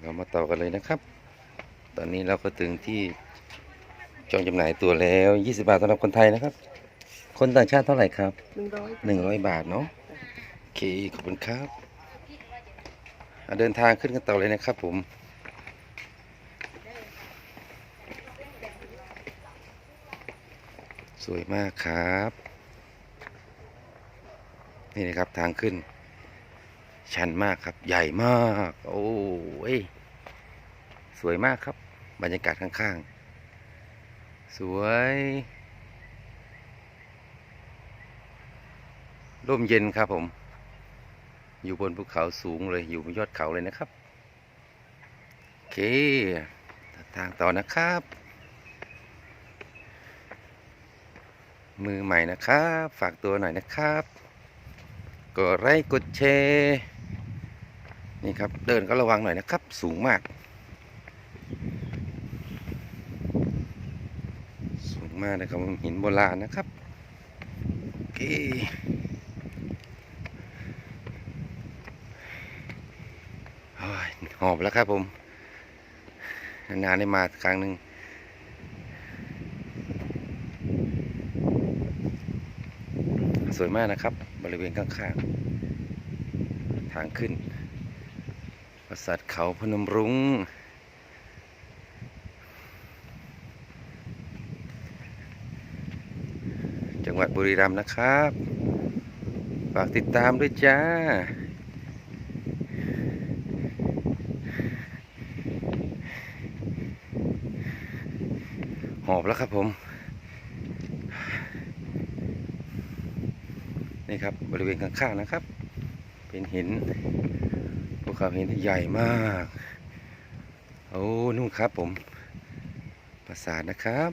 เรามาต่อกันเลยนะครับ ตอนนี้เราก็ถึงที่จองจำหน่ายตัวแล้ว 20 บาทสำหรับคนไทยนะครับ คนต่างชาติเท่าไหร่ครับ หนึ่งร้อย100 บาทเนาะโอเคขอบคุณครับอะเดินทางขึ้นกันต่อเลยนะครับผม สวยมากครับ นี่นะครับทางขึ้น ชันมากครับ ใหญ่มาก โอ้ยสวยมากครับ บรรยากาศข้างๆ สวย ร่มเย็นครับผม อยู่บนภูเขาสูงเลยอยู่บนยอดเขาเลยนะครับ โอเค ทางต่อนะครับ มือใหม่นะครับ ฝากตัวหน่อยนะครับ กดไลค์กดแชร์ นี่ครับ เดินก็ระวังหน่อยนะครับ สูงมาก สูงมากนะครับหินโบราณนะครับโอเคโอ้ยหอบแล้วครับผม นานๆได้มาครั้งหนึ่งสวยมากนะครับ บริเวณข้างๆ ทางขึ้น ปราสาทเขาพนมรุง้ง จังหวัดบุรีรัมย์นะครับ ฝากติดตามด้วยจ้า หอบแล้วครับผม นี่ครับบริเวณข้างๆนะครับ เป็นหิน ภูเขาหินใหญ่มากโอ้นู่นครับผมปราสาทนะครับ